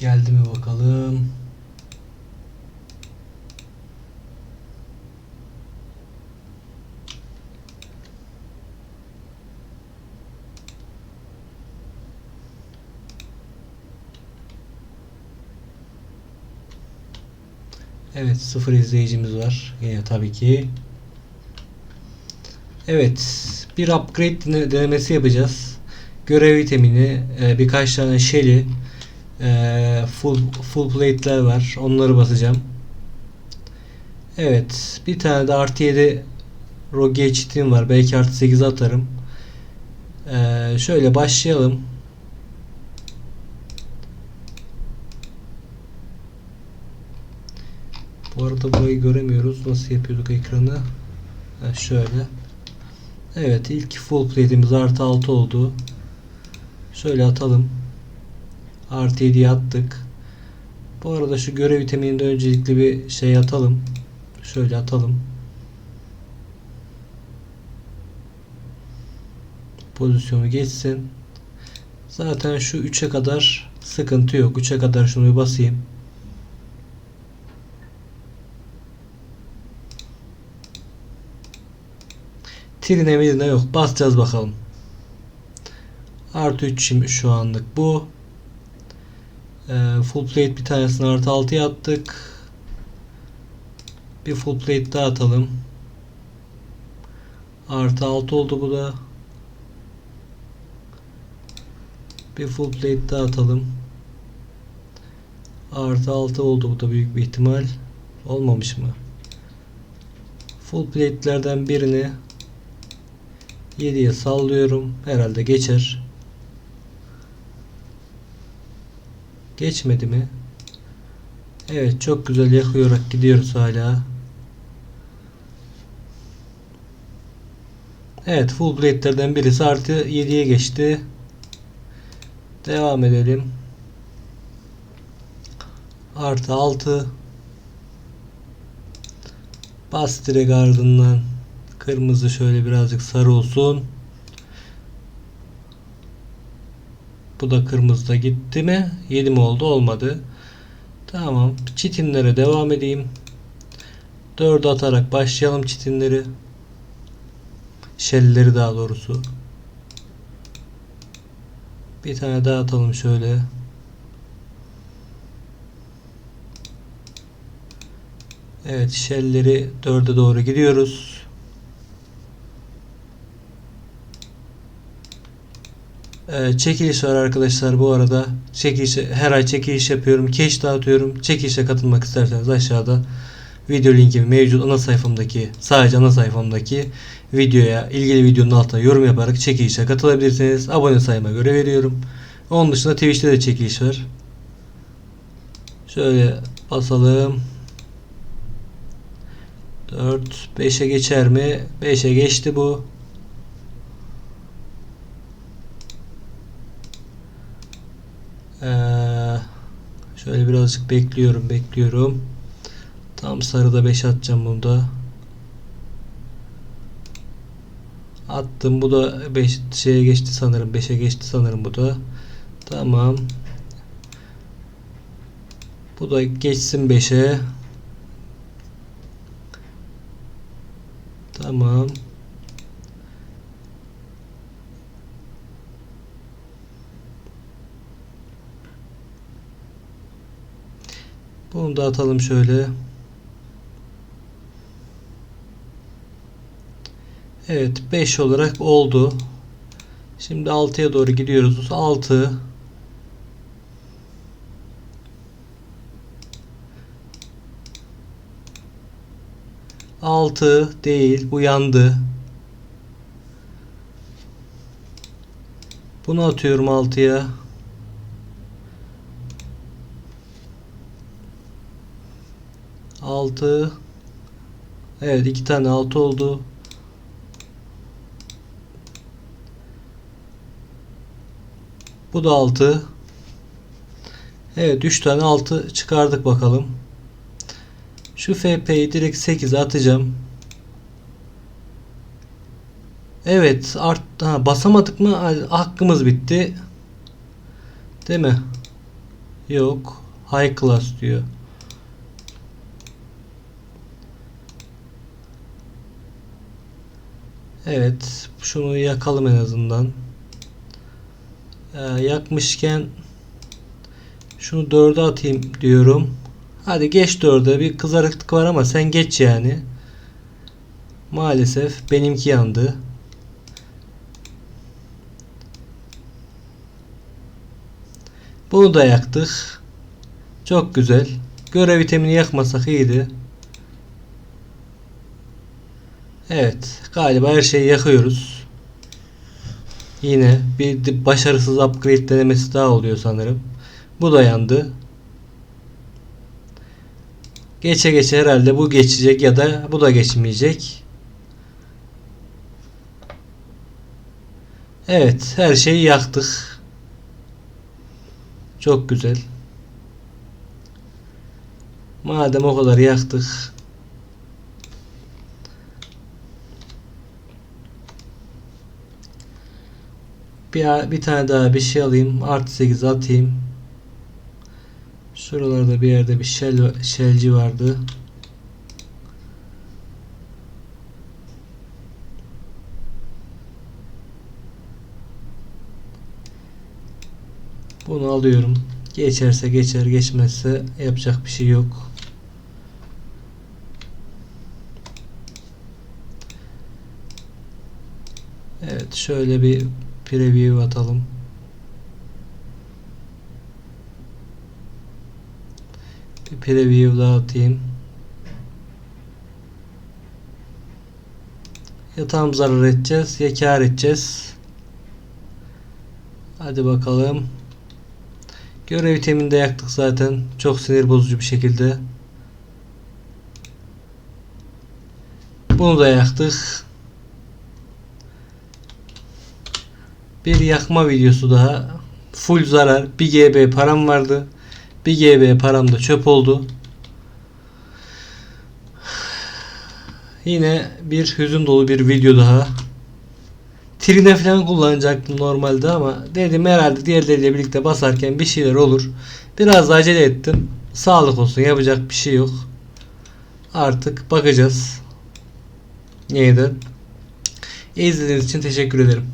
geldi mi bakalım. Evet sıfır izleyicimiz var. Yine tabii ki. Evet bir upgrade dene- denemesi yapacağız. Görev itemini e, birkaç tane Shelly e, full full plate'ler var. Onları basacağım. Evet bir tane de artı 7 Rogue cheat'im var. Belki artı 8 atarım. E, şöyle başlayalım. Bu arada burayı göremiyoruz. Nasıl yapıyorduk ekranı? Ha, şöyle. Evet ilk full plate'imiz artı 6 oldu. Şöyle atalım. Artı 7'ye attık. Bu arada şu görev iteminde öncelikle bir şey atalım. Şöyle atalım. Pozisyonu geçsin. Zaten şu 3'e kadar sıkıntı yok. 3'e kadar şunu basayım. Trine mirine yok. Basacağız bakalım. Artı 3 şimdi şu anlık bu. Ee, full plate bir tanesini artı 6'ya attık. Bir full plate daha atalım. Artı 6 oldu bu da. Bir full plate daha atalım. Artı 6 oldu bu da büyük bir ihtimal. Olmamış mı? Full plate'lerden birini 7'ye sallıyorum. Herhalde geçer. Geçmedi mi? Evet çok güzel yakıyarak gidiyoruz hala. Evet full blade'lerden birisi artı 7'ye geçti. Devam edelim. Artı 6 Bas direkt ardından Kırmızı şöyle birazcık sarı olsun. Bu da kırmızı da gitti mi? 7 mi oldu? Olmadı. Tamam. Çitinlere devam edeyim. 4 atarak başlayalım çitinleri. Şelleri daha doğrusu. Bir tane daha atalım şöyle. Evet şelleri 4'e doğru gidiyoruz. Ee, çekiliş var arkadaşlar bu arada. Çekiliş, her ay çekiliş yapıyorum. Keş dağıtıyorum. Çekilişe katılmak isterseniz aşağıda video linki mevcut ana sayfamdaki sadece ana sayfamdaki videoya ilgili videonun altına yorum yaparak çekilişe katılabilirsiniz. Abone sayıma göre veriyorum. Onun dışında Twitch'te de çekiliş var. Şöyle basalım. 4 5'e geçer mi? 5'e geçti bu. Ee, şöyle birazcık bekliyorum bekliyorum. Tam sarıda 5 atacağım bunda. Attım. Bu da 5 şeye geçti sanırım. 5'e geçti sanırım bu da. Tamam. Bu da geçsin 5'e. Tamam. Bunu da atalım şöyle. Evet 5 olarak oldu. Şimdi 6'ya doğru gidiyoruz. 6 6 değil. Bu yandı. Bunu atıyorum 6'ya. Altı. Evet iki tane altı oldu. Bu da 6. Evet 3 tane 6 çıkardık bakalım. Şu FP'yi direkt 8'e atacağım. Evet art ha, basamadık mı hakkımız bitti. Değil mi? Yok. High class diyor. Evet. Şunu yakalım en azından. Ee, yakmışken şunu 4'e atayım diyorum. Hadi geç 4'e. Bir kızarıklık var ama sen geç yani. Maalesef benimki yandı. Bunu da yaktık. Çok güzel. Görev vitamini yakmasak iyiydi. Evet. Galiba her şeyi yakıyoruz. Yine bir başarısız upgrade denemesi daha oluyor sanırım. Bu da yandı. Geçe geçe herhalde bu geçecek ya da bu da geçmeyecek. Evet, her şeyi yaktık. Çok güzel. Madem o kadar yaktık. Bir, bir tane daha bir şey alayım. Artı 8 atayım. Şuralarda bir yerde bir şel, şelci vardı. Bunu alıyorum. Geçerse geçer, geçmezse yapacak bir şey yok. Evet, şöyle bir preview atalım. Bir preview daha atayım. Ya tam zarar edeceğiz ya kar edeceğiz. Hadi bakalım. Görev itemini de yaktık zaten. Çok sinir bozucu bir şekilde. Bunu da yaktık. Bir yakma videosu daha. Full zarar. 1 GB param vardı. 1 GB param da çöp oldu. Yine bir hüzün dolu bir video daha. Trine falan kullanacaktım normalde ama dedim herhalde diğerleriyle birlikte basarken bir şeyler olur. Biraz da acele ettim. Sağlık olsun yapacak bir şey yok. Artık bakacağız. Yeniden. İzlediğiniz için teşekkür ederim.